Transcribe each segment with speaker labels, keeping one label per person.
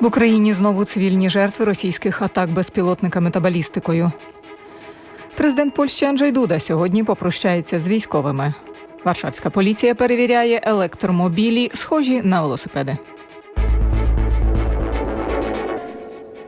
Speaker 1: В Україні знову цивільні жертви російських атак безпілотниками та балістикою. Президент Польщі Анджей Дуда сьогодні попрощається з військовими. Варшавська поліція перевіряє електромобілі, схожі на велосипеди.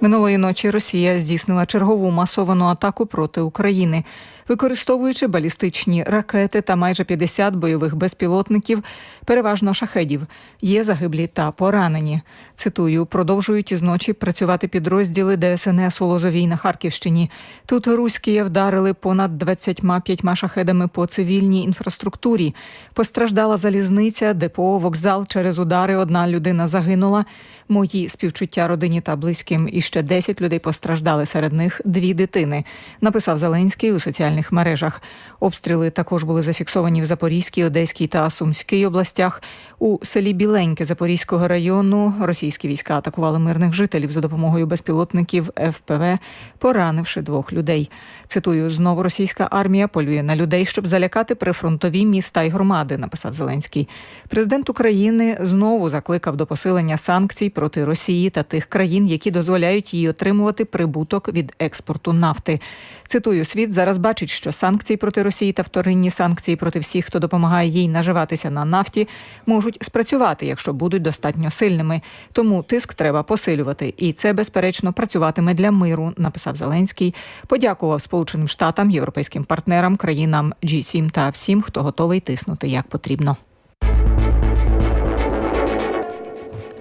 Speaker 1: Минулої ночі Росія здійснила чергову масовану атаку проти України, використовуючи балістичні ракети та майже 50 бойових безпілотників, переважно шахедів. Є загиблі та поранені. Цитую, продовжують із ночі працювати підрозділи ДСНС у Лозовій на Харківщині. Тут руські вдарили понад 25 шахедами по цивільній інфраструктурі. Постраждала залізниця, депо, вокзал. Через удари одна людина загинула. Мої співчуття родині та близьким. І ще 10 людей постраждали. Серед них дві дитини. Написав Зеленський у соціальних мережах. Обстріли також були зафіксовані в Запорізькій, Одеській та Сумській областях. У селі Біленьке Запорізького району російські війська атакували мирних жителів за допомогою безпілотників ФПВ, поранивши двох людей. Цитую, знову російська армія полює на людей, щоб залякати прифронтові міста й громади. Написав Зеленський. Президент України знову закликав до посилення санкцій проти Росії та тих країн, які дозволяють їй отримувати прибуток від експорту нафти. Цитую, світ зараз бачить, що санкції проти Росії та вторинні санкції проти всіх, хто допомагає їй наживатися на нафті, можуть спрацювати, якщо будуть достатньо сильними. Тому тиск треба посилювати, і це безперечно працюватиме для миру. Написав Зеленський. Подякував Сполученим Штатам, європейським партнерам, країнам G7 та всім, хто готовий тиснути як потрібно.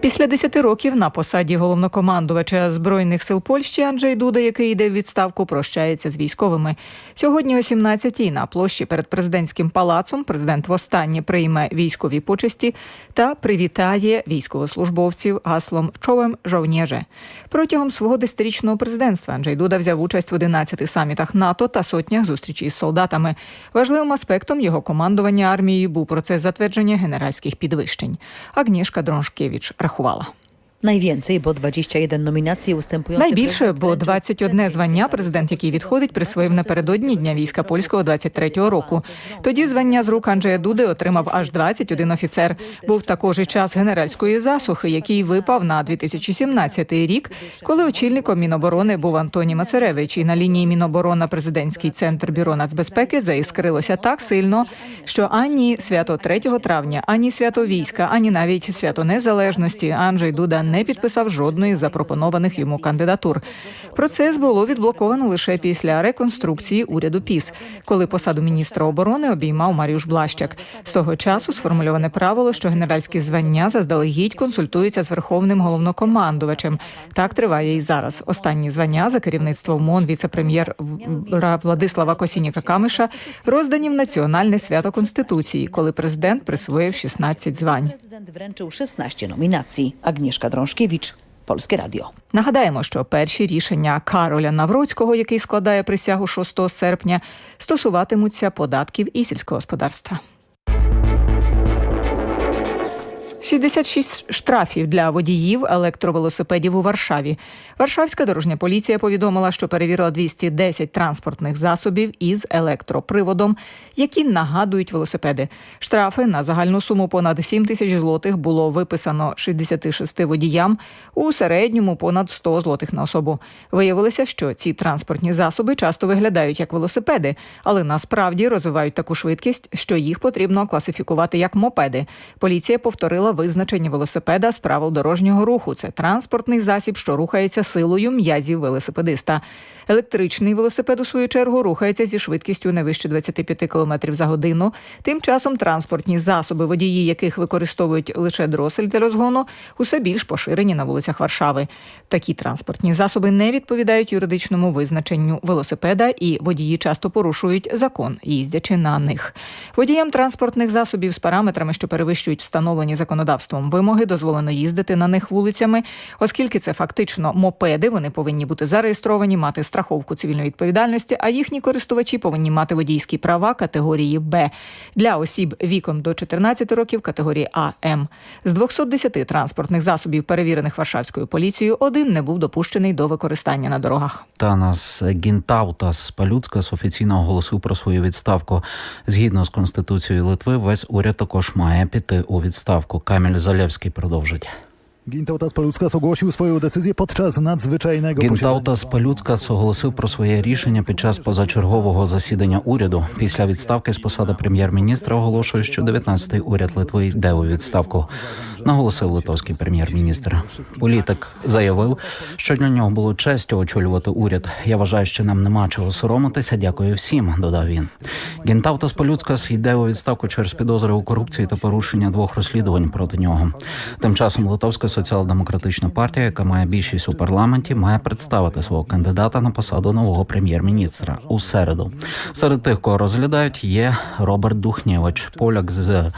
Speaker 1: Після 10 років на посаді головнокомандувача збройних сил Польщі Анджей Дуда, який йде в відставку, прощається з військовими. Сьогодні о 17-й на площі перед президентським палацом президент востаннє прийме військові почесті та привітає військовослужбовців гаслом Човем жовніже. Протягом свого десятирічного президентства Анджей Дуда взяв участь в 11 самітах НАТО та сотнях зустрічей з солдатами. Важливим аспектом його командування армією був процес затвердження генеральських підвищень. Агнішка Дроншкевич рахувала.
Speaker 2: Найвwięcej, bo 21 nominacji ustępujących...
Speaker 1: Найбільше, бо 21 звання президент, який відходить, присвоїв напередодні Дня війська польського 23-го року. Тоді звання з рук Анджея Дуди отримав аж 21 офіцер. Був також і час генеральської засухи, який випав на 2017 рік, коли очільником Міноборони був Антоній Мацеревич. І на лінії Міноборона президентський центр бюро нацбезпеки заіскрилося так сильно, що ані свято 3 травня, ані свято війська, ані навіть свято незалежності Анджей Дуда не підписав жодної запропонованих йому кандидатур. Процес було відблоковано лише після реконструкції уряду ПІС, коли посаду міністра оборони обіймав Маріуш Блащак. З того часу сформульоване правило, що генеральські звання заздалегідь консультуються з верховним головнокомандувачем. Так триває і зараз. Останні звання за керівництвом МОН віце-прем'єр Владислава Косініка Камиша роздані в національне свято конституції, коли президент присвоїв 16 звань.
Speaker 2: Prezydent wręczył 16 nominacji. Agnieszka Drążkiewicz, Польське Радіо.
Speaker 1: Нагадаємо, що перші рішення Кароля Навроцького, який складає присягу 6 серпня, стосуватимуться податків і сільського господарства. 66 штрафів для водіїв електровелосипедів у Варшаві. Варшавська дорожня поліція повідомила, що перевірила 210 транспортних засобів із електроприводом, які нагадують велосипеди. Штрафи на загальну суму понад 7 тисяч злотих було виписано 66 водіям, у середньому понад 100 злотих на особу. Виявилося, що ці транспортні засоби часто виглядають як велосипеди, але насправді розвивають таку швидкість, що їх потрібно класифікувати як мопеди. Поліція повторила визначення велосипеда з правил дорожнього руху. Це транспортний засіб, що рухається силою м'язів велосипедиста. Електричний велосипед, у свою чергу, рухається зі швидкістю не вище 25 км за годину. Тим часом транспортні засоби, водії яких використовують лише дросель для розгону, усе більш поширені на вулицях Варшави. Такі транспортні засоби не відповідають юридичному визначенню велосипеда, і водії часто порушують закон, їздячи на них. Водіям транспортних засобів з параметрами, що перевищують встановлені законодавством вимоги, дозволено їздити на них вулицями, оскільки це фактично мопеди. Вони повинні бути зареєстровані, мати страховку цивільної відповідальності, а їхні користувачі повинні мати водійські права категорії Б для осіб віком до 14 років категорії АМ. З 210 транспортних засобів, перевірених Варшавською поліцією, один не був допущений до використання на дорогах.
Speaker 3: Танас Гінтаутас Палюцкас офіційно оголосив про свою відставку. Згідно з конституцією Литви, весь уряд також має піти у відставку. Каміль Залевський продовжить.
Speaker 4: Gintautas Paluckas ogłosił swoją decyzję podczas nadzwyczajnego
Speaker 3: Гінтаутас Палюцкас оголосив про своє рішення під час позачергового засідання уряду. Після відставки з посади прем'єр-міністра оголошує, що 19-й уряд Литви йде у відставку. Наголосив литовський прем'єр-міністр. Політик заявив, що для нього було честю очолювати уряд. Я вважаю, що нам нема чого соромитися. Дякую всім. Додав він. Гінтаутас Палюцкас йде у відставку через підозри у корупції та порушення двох розслідувань проти нього. Тим часом Литовська соціал-демократична партія, яка має більшість у парламенті, має представити свого кандидата на посаду нового прем'єр-міністра у середу. Серед тих, кого розглядають, є Роберт Духнєвич, поляк з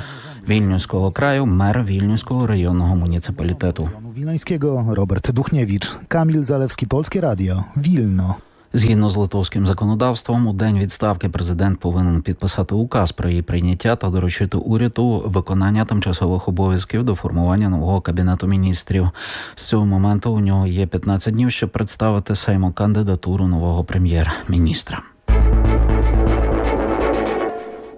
Speaker 3: Вільнюського краю, мер Вільнюського районного муніципалітету.
Speaker 4: Wilnońskiego, Robert Duchniewicz, Kamil Zalewski, Polskie Radio, Wilno.
Speaker 3: Згідно з литовським законодавством, у день відставки президент повинен підписати указ про її прийняття та доручити уряду виконання тимчасових обов'язків до формування нового кабінету міністрів. З цього моменту у нього є 15 днів, щоб представити Сейму кандидатуру нового прем'єр-міністра.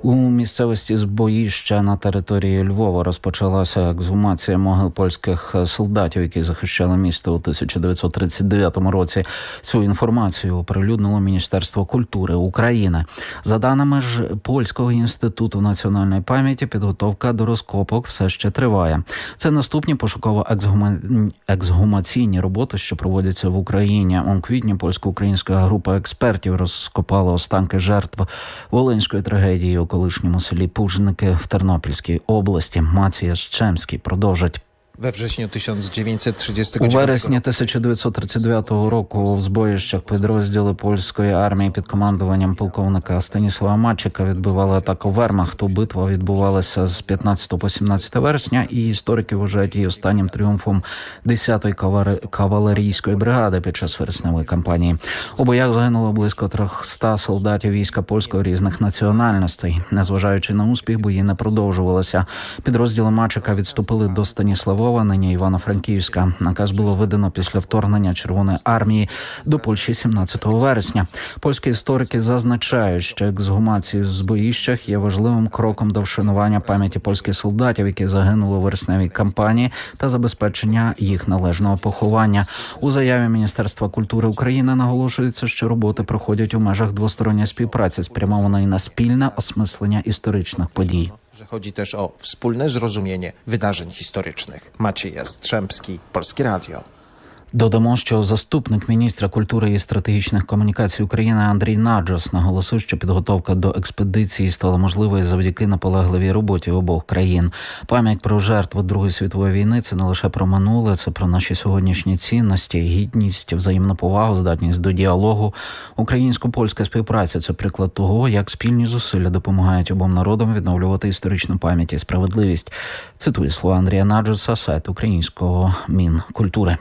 Speaker 3: У місцевості Збоїща на території Львова розпочалася ексгумація могил польських солдатів, які захищали місто у 1939 році. Цю інформацію оприлюднило Міністерство культури України. За даними ж польського інституту національної пам'яті, підготовка до розкопок все ще триває. Це наступні пошуково-ексгума- ексгумаційні роботи, що проводяться в Україні. У квітні польсько-українська група експертів розкопала останки жертв Волинської трагедії колишньому селі Пужники в Тернопільській області. Мація Щемський продовжить.
Speaker 5: We wrześniu
Speaker 3: У
Speaker 5: 1939
Speaker 3: вересні 1939 року в збоїщах підрозділи польської армії під командуванням полковника Станіслава Мачика відбивали атаку Вермахту. Битва відбувалася з 15 по 17 вересня, і історики вважають її останнім тріумфом 10-ї кавари- кавалерійської бригади під час вересневої кампанії. У боях загинуло близько 300 солдатів війська польського різних національностей. Незважаючи на успіх, бої не продовжувалися. Підрозділи Мачика відступили до Станіславова, нині Івано-Франківська. Наказ було видано після вторгнення Червоної армії до Польщі 17 вересня. Польські історики зазначають, що ексгумації в збоїщах є важливим кроком до вшанування пам'яті польських солдатів, які загинули у вересневій кампанії, та забезпечення їх належного поховання. У заяві Міністерства культури України наголошується, що роботи проходять у межах двосторонньої співпраці, спрямованої на спільне осмислення історичних подій.
Speaker 5: Że chodzi też o wspólne zrozumienie wydarzeń historycznych. Maciej Jastrzębski, Polskie Radio.
Speaker 3: Додамо, що заступник міністра культури і стратегічних комунікацій України Андрій Наджос наголосив, що підготовка до експедиції стала можливою завдяки наполегливій роботі обох країн. Пам'ять про жертви Другої світової війни це не лише про минуле, це про наші сьогоднішні цінності, гідність, взаємну повагу, здатність до діалогу. Українсько-польська співпраця це приклад того, як спільні зусилля допомагають обом народам відновлювати історичну пам'ять і справедливість. Цитую слова Андрія Наджоса, сайт українського мінкультури.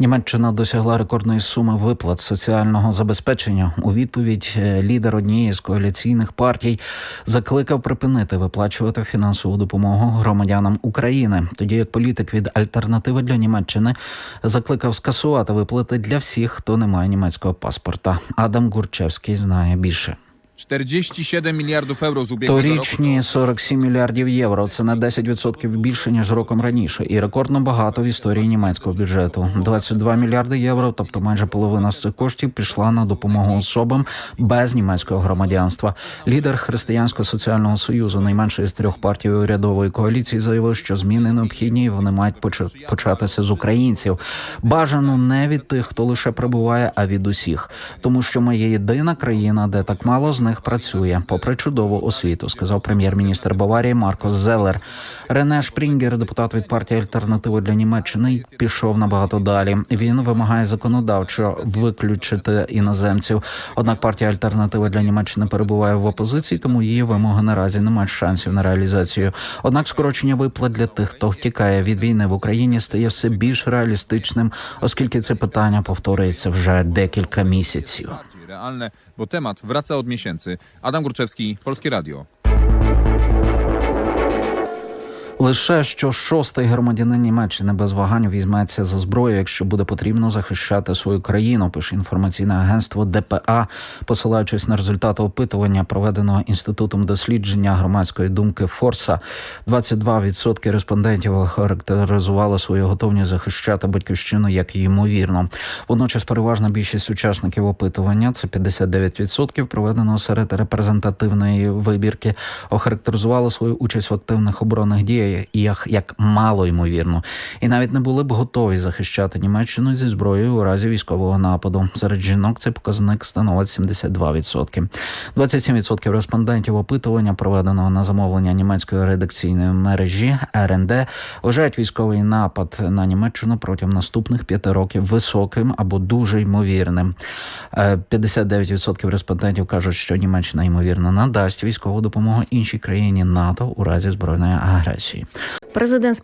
Speaker 3: Німеччина досягла рекордної суми виплат соціального забезпечення. У відповідь е, лідер однієї з коаліційних партій закликав припинити виплачувати фінансову допомогу громадянам України, тоді як політик від альтернативи для Німеччини закликав скасувати виплати для всіх, хто не має німецького паспорта. Адам Гурчевський знає більше.
Speaker 6: 47 мільярдів євро з ubiegłego roku.
Speaker 3: Торічні 47 мільярдів євро. Це на 10% більше ніж роком раніше, і рекордно багато в історії німецького бюджету. 22 мільярди євро, тобто майже половина з цих коштів, пішла на допомогу особам без німецького громадянства. Лідер Християнського соціального союзу, найменшої з трьох партій урядової коаліції, заявив, що зміни необхідні, і вони мають поча- початися з українців. Бажано не від тих, хто лише прибуває, а від усіх, тому що ми є єдина країна, де так мало з них працює, попри чудову освіту, сказав прем'єр-міністр Баварії Маркос Зелер. Рене Шпрінгер, депутат від партії Альтернативи для Німеччини, пішов набагато далі. Він вимагає законодавчо виключити іноземців. Однак партія Альтернатива для Німеччини перебуває в опозиції, тому її вимоги наразі не мають шансів на реалізацію. Однак скорочення виплат для тих, хто втікає від війни в Україні, стає все більш реалістичним, оскільки це питання повторюється вже декілька місяців.
Speaker 6: Realne, bo temat wraca od miesięcy. Adam Górczewski, Polskie Radio.
Speaker 3: Лише що шостий громадянин Німеччини без вагань візьметься за зброю, якщо буде потрібно захищати свою країну. Пише інформаційне агентство ДПА, посилаючись на результати опитування, проведеного інститутом дослідження громадської думки Форса. 22% респондентів характеризували свою готовність захищати батьківщину як ймовірно. Водночас переважна більшість учасників опитування це 59% проведеного серед репрезентативної вибірки, охарактеризували свою участь в активних оборонних діях як, як мало ймовірно, і навіть не були б готові захищати Німеччину зі зброєю у разі військового нападу. Серед жінок цей показник становить 72%. 27% респондентів опитування, проведеного на замовлення німецької редакційної мережі РНД, вважають військовий напад на Німеччину протягом наступних п'яти років високим або дуже ймовірним. Е, 59% респондентів кажуть, що Німеччина ймовірно надасть військову допомогу іншій країні НАТО у разі збройної агресії.
Speaker 2: Президент